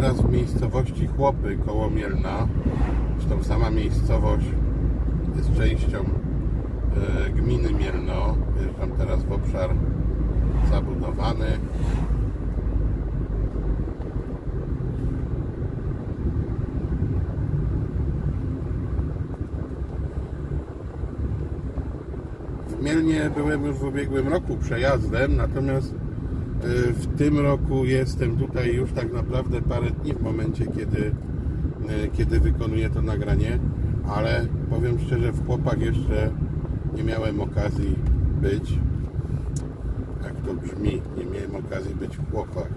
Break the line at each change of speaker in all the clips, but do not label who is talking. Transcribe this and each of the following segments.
teraz w miejscowości Chłopy koło Mielna. Zresztą sama miejscowość jest częścią e, gminy Mielno. Wjeżdżam teraz w obszar zabudowany. W Mielnie byłem już w ubiegłym roku przejazdem, natomiast w tym roku jestem tutaj już tak naprawdę parę dni w momencie, kiedy, y, kiedy wykonuję to nagranie, ale powiem szczerze, w chłopak jeszcze nie miałem okazji być. Jak to brzmi, nie miałem okazji być w chłopak.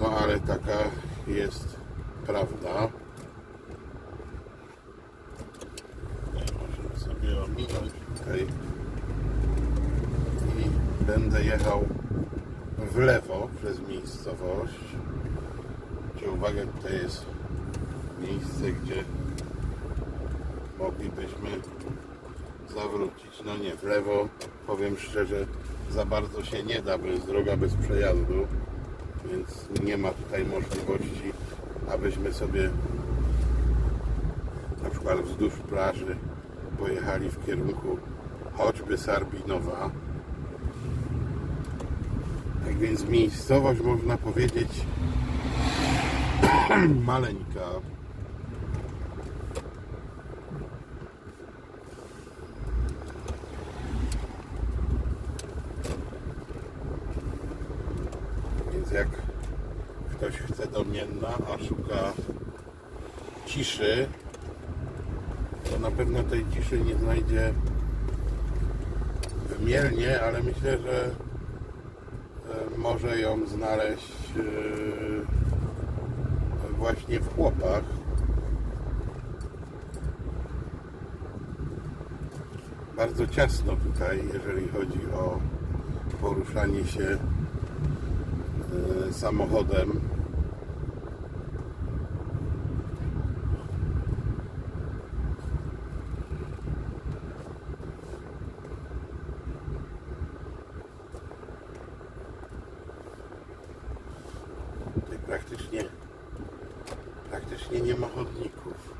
No ale taka jest prawda. Możemy sobie ominąć tutaj będę jechał w lewo przez miejscowość. Zwróćcie uwagę, tutaj jest miejsce, gdzie moglibyśmy zawrócić. No nie, w lewo powiem szczerze, za bardzo się nie da, bo jest droga bez przejazdu, więc nie ma tutaj możliwości, abyśmy sobie na przykład wzdłuż plaży pojechali w kierunku choćby Sarbinowa. Tak więc miejscowość można powiedzieć maleńka. Więc jak ktoś chce do Mienna, a szuka ciszy, to na pewno tej ciszy nie znajdzie w Mielnie, ale myślę, że może ją znaleźć e, właśnie w chłopach. Bardzo ciasno tutaj, jeżeli chodzi o poruszanie się e, samochodem. Tutaj praktycznie, praktycznie nie ma chodników.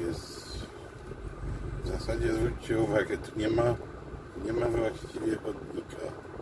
Jest w zasadzie zwróćcie uwagę, tu nie ma, nie ma właściwie chodnika.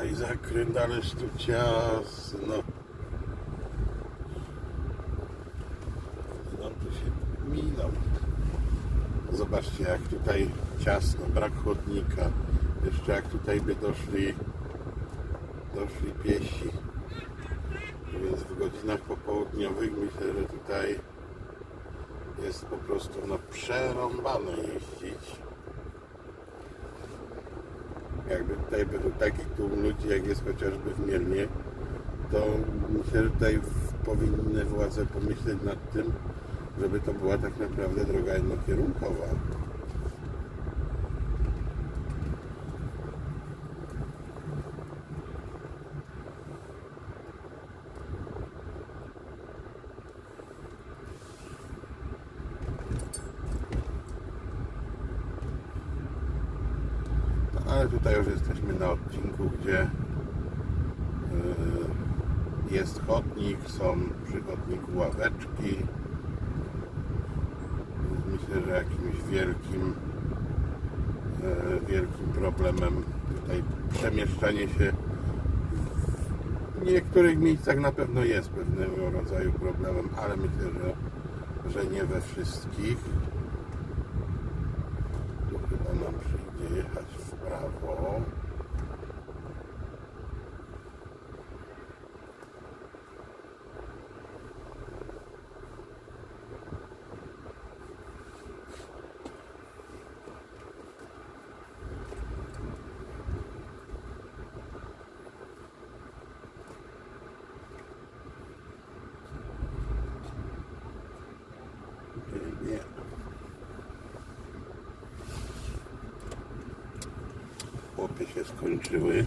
Tutaj zakręt, ależ tu ciasno. No tu się minął. Zobaczcie jak tutaj ciasno, brak chodnika. Jeszcze jak tutaj by doszli, doszli piesi. Więc w godzinach popołudniowych myślę, że tutaj jest po prostu no przerąbane jeździć jakby tutaj był taki tłum ludzi, jak jest chociażby w Mielnie, to myślę, że tutaj powinny władze pomyśleć nad tym, żeby to była tak naprawdę droga jednokierunkowa. No, ale tutaj już jesteśmy na odcinku, gdzie yy, jest chodnik, są przy chodniku ławeczki. Myślę, że jakimś wielkim yy, wielkim problemem tutaj przemieszczanie się w niektórych miejscach na pewno jest pewnego rodzaju problemem, ale myślę, że, że nie we wszystkich. Tu chyba nam przyjdzie jechać w prawo. Nie, nie. Chłopy się skończyły.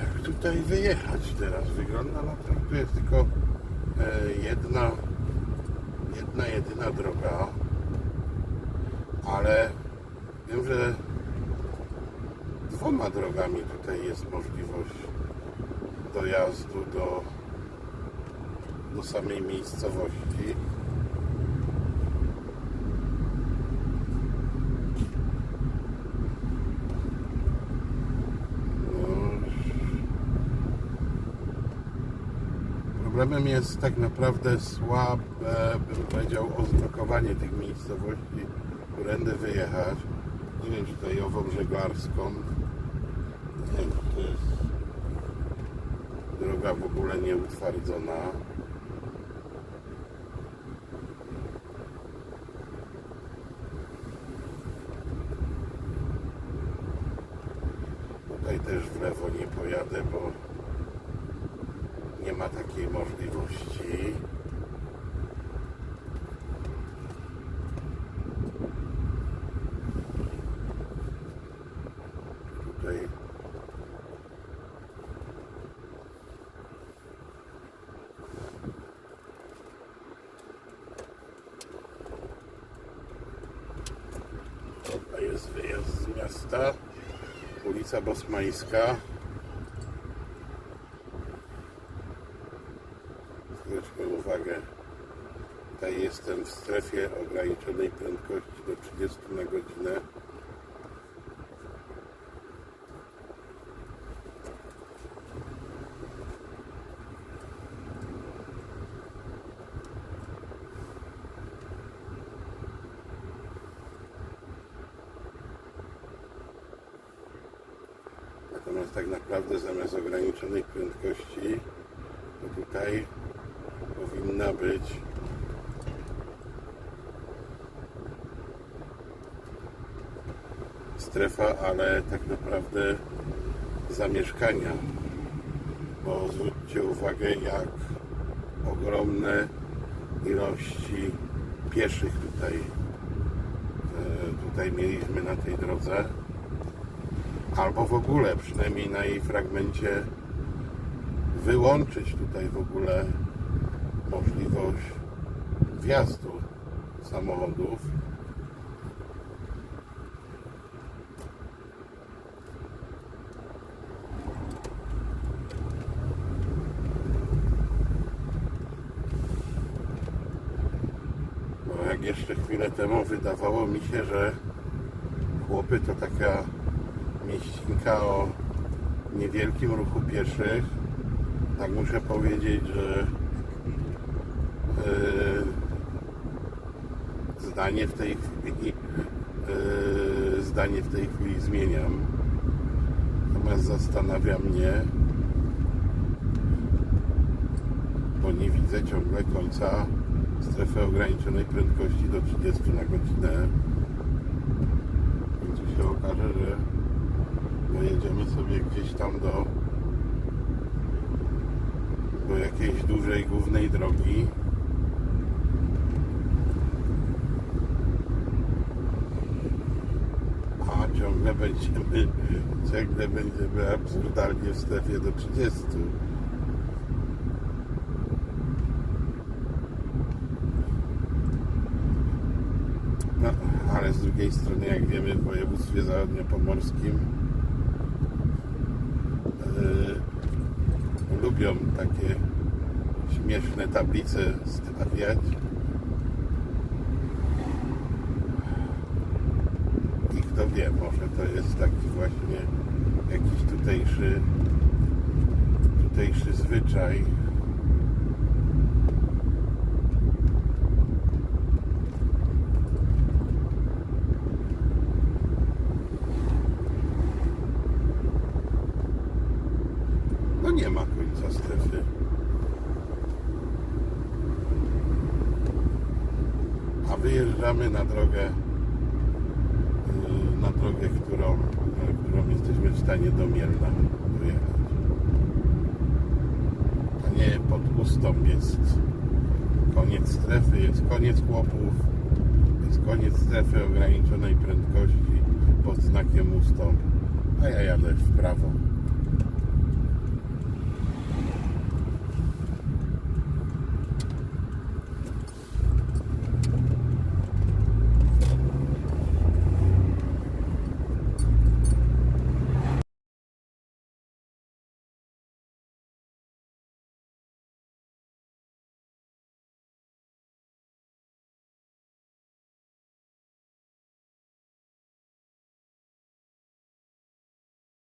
Jak tutaj wyjechać teraz? Wygląda na to, że tu jest tylko e, jedna, jedna, jedyna droga, ale wiem, że dwoma drogami tutaj jest możliwość dojazdu do, do samej miejscowości. No, Problemem jest tak naprawdę słabe, bym powiedział, oznakowanie tych miejscowości, którędy wyjechać. Nie wiem, czy tutaj ową żeglarską. Nie wiem, czy to jest droga w ogóle nieutwardzona. Tutaj też w lewo nie pojadę, bo nie ma takiej możliwości. Tutaj Tutaj jest wyjazd z miasta, ulica Bosmańska. Zwróćmy uwagę, tutaj jestem w strefie ograniczonej prędkości do 30 na godzinę. Natomiast tak naprawdę zamiast ograniczonej prędkości, to tutaj powinna być strefa, ale tak naprawdę zamieszkania. Bo zwróćcie uwagę, jak ogromne ilości pieszych tutaj, e, tutaj mieliśmy na tej drodze albo w ogóle, przynajmniej na jej fragmencie, wyłączyć tutaj w ogóle możliwość wjazdu samochodów. Bo jak jeszcze chwilę temu wydawało mi się, że chłopy to taka mieścinka o niewielkim ruchu pieszych. Tak muszę powiedzieć, że yy, zdanie w tej chwili yy, zdanie w tej chwili zmieniam. Natomiast zastanawia mnie, bo nie widzę ciągle końca strefy ograniczonej prędkości do 30 na godzinę. W końcu się okaże, że dojedziemy sobie gdzieś tam do do jakiejś dużej głównej drogi. A ciągle będziemy ciągle będziemy absurdalnie w strefie do 30 no, ale drugiej strony, jak wiemy, w województwie zachodniopomorskim yy, lubią takie śmieszne tablice stawiać. I kto wie, może to jest taki właśnie jakiś tutejszy tutejszy zwyczaj. No nie ma końca strefy. A wyjeżdżamy na drogę yy, na drogę, którą, yy, którą jesteśmy w stanie do Mielna dojechać. A nie pod Ustą jest koniec strefy, jest koniec chłopów, jest koniec strefy ograniczonej prędkości pod znakiem Ustą, a ja jadę w prawo.